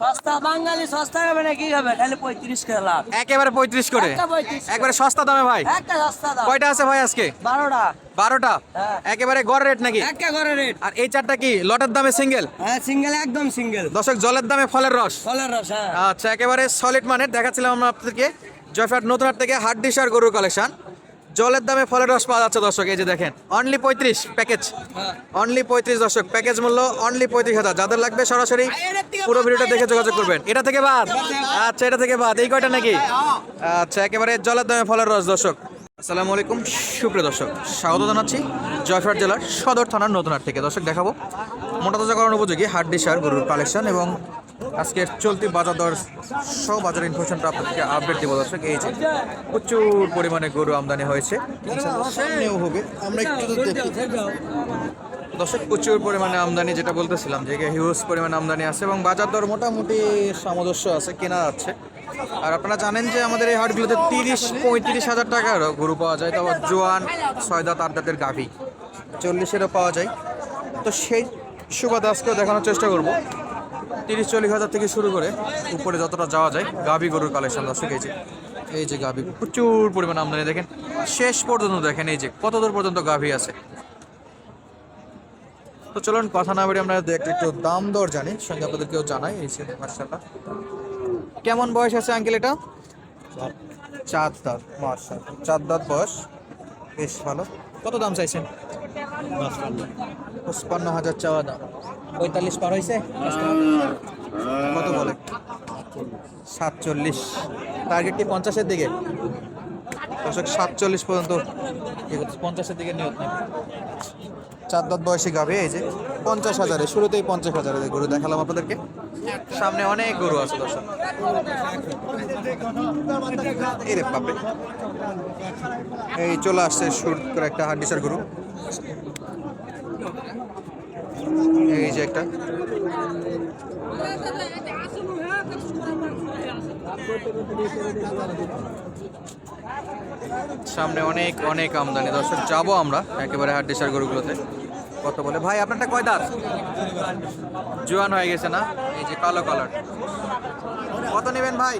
সস্তা বাঙালি সস্তা খাবে না কি খাবে খালি পঁয়ত্রিশ করে লাভ। একেবারে পঁয়ত্রিশ করে। একবারে সস্তা দামে ভাই। একটা সস্তা দাম। কয়টা আছে ভাই আজকে? বারোটা। বারোটা? হ্যাঁ। একেবারে গড় রেট নাকি? একটা করে রেট। আর এই চারটা কি লটের দামে সিঙ্গেল? হ্যাঁ সিঙ্গেল একদম সিঙ্গেল। দর্শক জলের দামে ফলের রস। ফলের রস হ্যাঁ। আচ্ছা একেবারে সলিড মানের। দেখাচ্ছিলাম আমরা আপনাদেরকে। জয়ফ্রাট নতুন হাট থেকে আর গরুর কালেকশন জলের দামে ফলের রস পাওয়া যাচ্ছে দর্শক এই যে দেখেন অনলি পঁয়ত্রিশ প্যাকেজ। অনলি পঁয়ত্রিশ দর্শক প্যাকেজ মূল্য অনলি পঁয়ত্রিশ হাজার। যাদের লাগবে সরাসরি পুরো ভিডিওটা দেখে যোগাযোগ করবেন। এটা থেকে বাদ? আচ্ছা এটা থেকে বাদ। এই কয়টা নাকি? আচ্ছা একেবারে জলের দামে ফলের রস দর্শক। আসসালামু আলাইকুম সুপ্রিয় দর্শক স্বাগত জানাচ্ছি জয়ফ্রাট জেলার সদর থানার নতুন থেকে। দর্শক দেখাবো। মোটা তাজাকরণ উপযোগী হাট ডিশার গরুর কালেকশন এবং আজকের চলতি বাজার দর সব বাজার ইনফরমেশনটা আপনাদেরকে আপডেট দেবো দর্শক। এই যে প্রচুর পরিমাণে গরু আমদানি হয়েছে। সামনেও হবে। আমরা একটু দর্শক প্রচুর পরিমাণে আমদানি যেটা বলতেছিলাম যে হিউজ পরিমাণে আমদানি আছে এবং বাজার দর মোটামুটি সামঞ্জস্য আছে কেনা যাচ্ছে আর আপনারা জানেন যে আমাদের এই হাটগুলোতে তিরিশ পঁয়ত্রিশ হাজার টাকার গরু পাওয়া যায়। তারপর জোয়ান ছয় দাঁত আট দাঁতের গাভি চল্লিশেরও পাওয়া যায়। তো সেই সুবাদ আজকেও দেখানোর চেষ্টা করব। তিরিশ চল্লিশ হাজার থেকে শুরু করে উপরে যতটা যাওয়া যায় গাভি গরুর কালেকশন দর্শক এই যে এই যে গাভি প্রচুর পরিমাণ আমদানি দেখেন। শেষ পর্যন্ত দেখেন এই যে কত দূর পর্যন্ত গাভি আছে। তো চলুন কথা না বেরিয়ে আমরা একটু একটু দাম দর জানি সঙ্গে আপনাদেরকেও জানাই এই সে মার্শাল্লাহ। কেমন বয়স আছে আঙ্কেল এটা? চার দাঁত মার্শাল চার দাঁত বয়স বেশ ভালো। কত দাম চাইছেন? পঁচপান্ন হাজার চাওয়া দাম। পঁয়তাল্লিশ পার হয়েছে কত বলে? সাতচল্লিশ। টার্গেটটি পঞ্চাশের দিকে? দর্শক সাতচল্লিশ পর্যন্ত। পঞ্চাশের দিকে নিয়ত নাকি চার দাঁত বয়সী গাভী এই যে পঞ্চাশ হাজারে শুরুতেই পঞ্চাশ হাজারে গরু দেখালাম আপনাদেরকে। সামনে অনেক গরু আছে দর্শক। এই রে বাপরে। এই চলে আসছে শুট করে একটা হাড্ডিসার গরু। এই যে একটা। সামনে অনেক অনেক আমদানি। দর্শক, যাব আমরা একেবারে হাড্ডিসার গরুগুলোতে। কত বলে। ভাই, আপনারটা কয় দাঁত? জোয়ান হয়ে গেছে না? এই যে কালো কালার। কত নেবেন ভাই?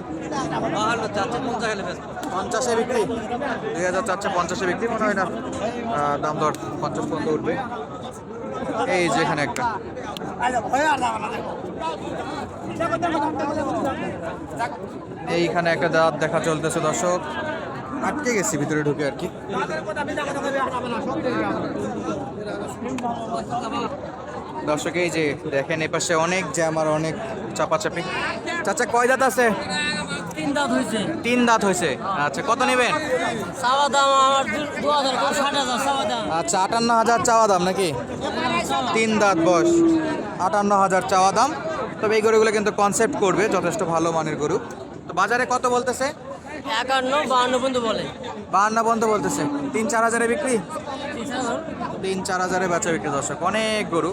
পঞ্চাশে বিক্রি? দুই হাজার চারশো পঞ্চাশে বিক্রি মনে হয় না? দাম দর পঞ্চাশ পর্যন্ত উঠবে। এই যে এখানে একটা। এইখানে একটা দাঁত দেখা চলতেছে দর্শক। আটকে গেছি ভিতরে ঢুকে আর কি। দর্শক এই যে দেখেন এই পাশে অনেক জ্যাম আর অনেক চাপাচাপি। চাচা কয় দাঁত আছে? তিন দাঁত হয়েছে। তিন দাঁত হয়েছে। আচ্ছা কত নেবেন? চাওয়া দাম আমার দু- দু হাজার ষাট হাজার চাওয়া দাম। আচ্ছা আটান্ন হাজার চাওয়া দাম নাকি? তিন দাঁত বয়স। আটান্ন হাজার চাওয়া দাম। তবে এই গরুগুলো কিন্তু কনসেপ্ট করবে যথেষ্ট ভালো মানের গরু। তো বাজারে কত বলতেছে? একান্ন বাহান্ন পর্যন্ত বলে। বাহান্ন পর্যন্ত বলতেছে। তিন চার হাজারে বিক্রি? তিন চার হাজারে। বেচা বিক্রি দর্শক। অনেক গরু।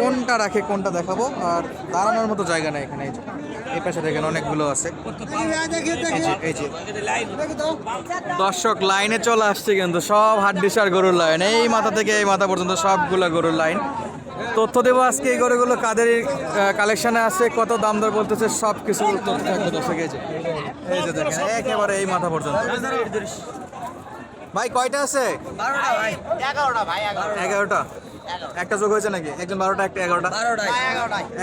কোনটা রাখে কোনটা দেখাবো? আর দাঁড়ানোর মতো জায়গা নেই এখানে এই পাশে দেখেন অনেকগুলো আছে। এই যে দর্শক লাইনে চলে আসছে কিন্তু সব হাড্ডিসার গরুর লাইন। এই মাথা থেকে এই মাথা পর্যন্ত সবগুলো গরুর লাইন। তথ্য দেবো আজকে এই গরুগুলো কাদের কালেকশনে আছে কত দাম দর বলতেছে সব কিছু তথ্য থাকবে দর্শক এই যে। এই যে দেখেন একেবারে এই মাথা পর্যন্ত। ভাই কয়টা আছে? এগারোটা? একটা যোগ হয়েছে নাকি? একজন বারোটা একটা এগারোটা?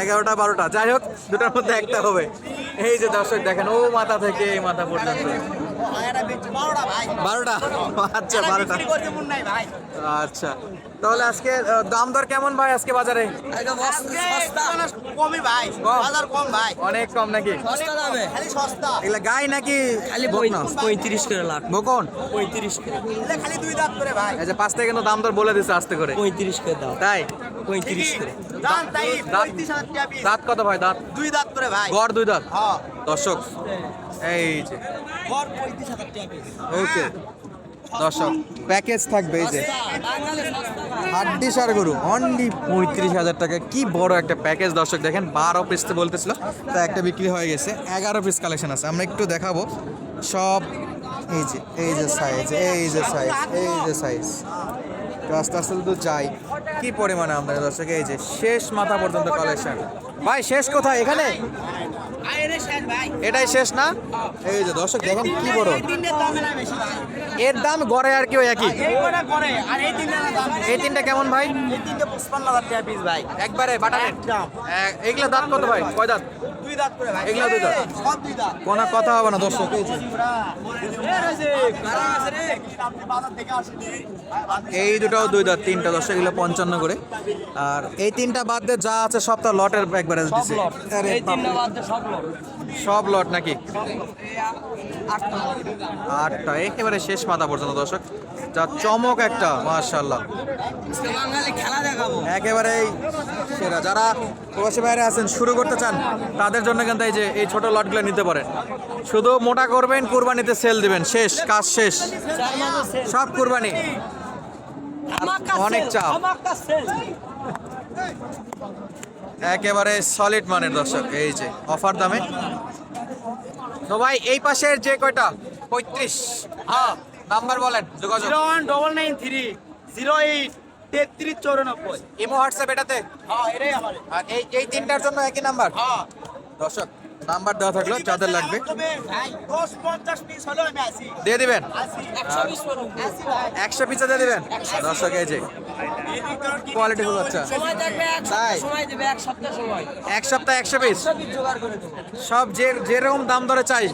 এগারোটা বারোটা। যাই হোক দুটার মধ্যে একটা হবে। এই যে দর্শক দেখেন ও মাথা থেকে এই মাথা পর্যন্ত। বারোটা? আচ্ছা বারোটা। আচ্ছা তাহলে আজকে দাম দর কেমন ভাই আজকে বাজারে? কমই ভাই বাজার কম ভাই। অনেক কম নাকি? সস্তা খালি সস্তা। এগুলা গাই নাকি খালি পঁয়ত্রিশ করে লাখ। বকন? পঁয়ত্রিশ করে। খালি দুই দাঁত করে ভাই। এই যে পাঁচ থেকে কিন্তু দাম দর বলে দিচ্ছে আস্তে করে। পঁয়ত্রিশ করে দাও। তাই? পঁয়ত্রিশ করে। দাঁত কত ভাই দাঁত? দুই দাঁত করে ভাই। গড় দুই দাঁত? হ্যাঁ। দর্শক এই যে। ওকে। দর্শক প্যাকেজ থাকবে এই যে। হাড্ডি সার গরু অনলি পঁয়ত্রিশ হাজার টাকা। কি বড় একটা প্যাকেজ দর্শক দেখেন বারো পিস তো বলতেছিল তা একটা বিক্রি হয়ে গেছে এগারো পিস কালেকশন আছে। আমরা একটু দেখাবো। সব এই যে এই যে সাইজ এই যে সাইজ এই যে সাইজ তো আস্তে আস্তে তো যাই। কি পরিমাণে আমদানি দর্শক এই যে শেষ মাথা পর্যন্ত কালেকশন ভাই শেষ কোথায়? এখানে? এটাই শেষ না? এই যে দর্শক দেখেন কি বড়। এর দাম গড়ে আর কি ওই একই। এই তিনটে কেমন ভাই? এই তিনটা পঁচপান্ন হাজার টাকা পিস ভাই। একবারে বাটার। এগুলো দাঁত কত ভাই? কয় দাঁত দাঁত? এগুলো দুই দাঁত। কোনো কথা হবে না দর্শক। এই দুটাও দুই দাঁত তিনটা দর্শক এগুলো পঞ্চান্ন করে। আর এই তিনটা বাদ দিয়ে যা আছে সব তো লটের একবারে দিছে। সব লট। নাকি? আটটা একেবারে শেষ মাথা পর্যন্ত দর্শক। যা চমক একটা মাশাল্লাহ বাঙালি খেলা দেখাবো। একেবারে সেরা। যারা প্রবাসী বাইরে আছেন শুরু করতে চান তাদের জন্য কিন্তু এই যে এই ছোট লটগুলো নিতে পারেন শুধু মোটা করবেন কুরবানিতে সেল দিবেন। শেষ কাজ শেষ। সব কুরবানি। অনেক চাপ। একেবারে সলিড মানের দর্শক এই যে অফার দামে। তো ভাই এই পাশের যে কয়টা? পঁয়ত্রিশ। হ্যাঁ নাম্বার বলেন যোগাযোগ। One double nine three zero eight. তেত্রিশ চৌরানব্বই। ইমো হোয়াটসঅ্যাপ এটাতে? হ্যাঁ এটাই আমার আর এই এই তিনটার জন্য একই নাম্বার? হ্যাঁ। দর্শক নাম্বার দেওয়া থাকল চাঁদের লাগবে। দিয়ে দিবেন? একশো পিসে দিয়ে দিবেন? দর্শক এই যে। কোয়ালিটি ফুল বাচ্চা সময় থাকবে এক সপ্তাহ তাই? সময় দেবে এক সপ্তাহ সময়। এক সপ্তাহ একশো পিস? সব যে যেরকম দাম ধরে চাই।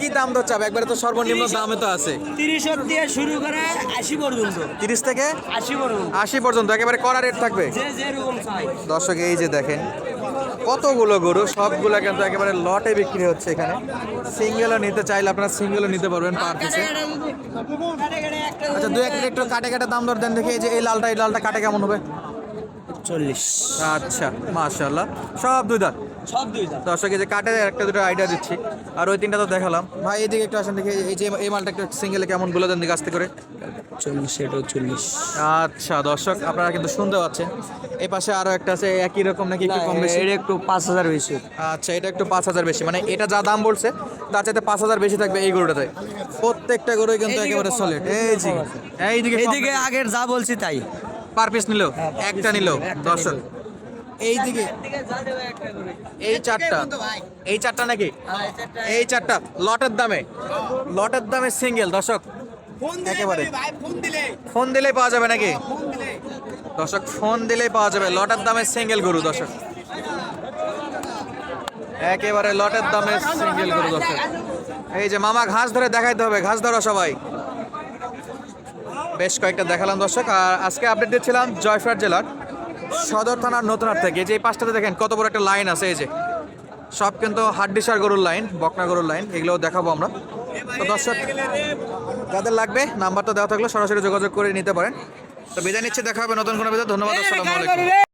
কি দাম ধরে চাবে? একবারে তো সর্বনিম্ন দামে তো আছে। তিরিশ দিয়ে শুরু করে আশি পর্যন্ত। তিরিশ থেকে আশি পর্যন্ত। আশি পর্যন্ত একেবারে কড়া রেট থাকবে। দর্শক এই যে দেখেন কতগুলো গরু? সবগুলো কিন্তু একেবারে লটে বিক্রি হচ্ছে এখানে। সিঙ্গেলও নিতে চাইলে আপনারা সিঙ্গেলও নিতে পারবেন পার পিসে আচ্ছা দু এক একটু কাটে কাটে দাম দর দেন দেখি, এই যে এই লালটা এই লালটা কাটে কেমন হবে? চল্লিশ। আচ্ছা মাশাল্লাহ সব দুই দাঁত? সব দুই দাম দর্শক যে কাটে একটা দুটো আইডিয়া দিচ্ছি। আর ওই তিনটা তো দেখালাম। ভাই এদিকে একটু আসেন দেখি এই যে এই মালটা একটু সিঙ্গেলে কেমন বলে দেন দিকে আস্তে করে। চল্লিশ এটাও চল্লিশ। আচ্ছা দর্শক আপনারা কিন্তু শুনতে পাচ্ছেন। এই পাশে আরও একটা আছে একই রকম নাকি একটু কম বেশি? এটা একটু পাঁচ হাজার বেশি। আচ্ছা এটা একটু পাঁচ হাজার বেশি। মানে এটা যা দাম বলছে তার চাইতে পাঁচ হাজার বেশি থাকবে এই গরুটাতে। প্রত্যেকটা গরুই কিন্তু একেবারে সলিড এই জি এইদিকে এইদিকে আগের যা বলছি তাই। পার পিস নিল? একটা নিল দর্শক। এইদিকে এই চারটা। এই চারটা নাকি? এই চারটা। লটের দামে। লটের দামে সিঙ্গেল দর্শক। একেবারে। ফোন দিলে। পাওয়া যাবে নাকি? ফোন দিলে। দর্শক ফোন দিলেই পাওয়া যাবে। লটের দামে সিঙ্গেল গরু দর্শক। একেবারে লটের দামে সিঙ্গেল গরু দর্শক। এই যে মামা ঘাস ধরে দেখাইতে হবে। ঘাস ধরো সবাই। বেশ কয়েকটা দেখালাম দর্শক। আর আজকে আপডেট দিচ্ছিলাম জয়ফ্রাট জেলার সদর থানার নতুনহাট থেকে। যে পাঁচটাতে পাশটাতে দেখেন কত বড় একটা লাইন আছে এই যে। সব কিন্তু হাড্ডিসার গরুর লাইন বকনা গরুর লাইন এগুলোও দেখাবো আমরা। তো দর্শক যাদের লাগবে নাম্বারটা দেওয়া থাকলে সরাসরি যোগাযোগ করে নিতে পারেন। তো বিদায় নিচ্ছে দেখা হবে নতুন কোনো বিদায় ধন্যবাদ আসসালামু আলাইকুম।